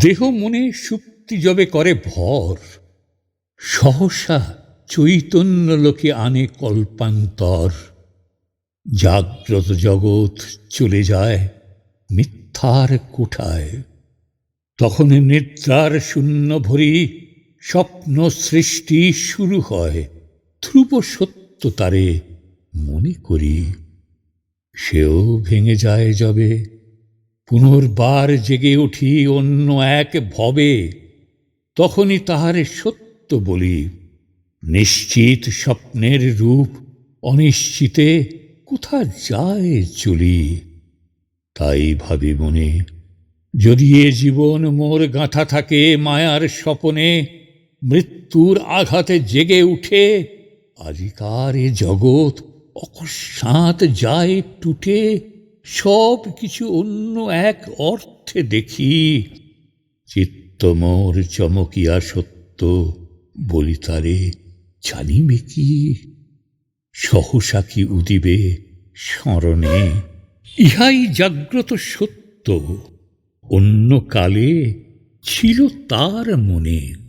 দেহ মনে সুপ্তি যবে করে ভর, সহসা চৈতন্য লোকে আনে কল্পান্তর। জাগ্রত জগৎ চলে যায় মিথ্যার কোঠায়, তখন নিদ্রার শূন্য ভরি স্বপ্ন সৃষ্টি শুরু হয়, ধ্রুব সত্য তারে মনে করি। সেও ভেঙে যায় যবে পুনর্বার জেগে উঠি অন্য এক ভবে, তখনই তাহারে সত্য বলি। নিশ্চিত স্বপ্নের রূপ অনিশ্চিতে কোথা যায় চলি? তাই ভাবি মনে, যদি এ জীবন মোর গাঁথা থাকে মায়ার স্বপনে, মৃত্যুর আঘাতে জেগে উঠে আজিকার এ জগৎ অকস্মাৎ যায় টুটে সব কিছু অন্য এক অর্থে দেখি। চিত্ত মোর চমকিয়া সত্য, বলি তারে জানিবে কি? সহসা কি উদিবে স্মরণে? ইহাই জাগ্রত সত্য, অন্য কালে ছিল তার মনে।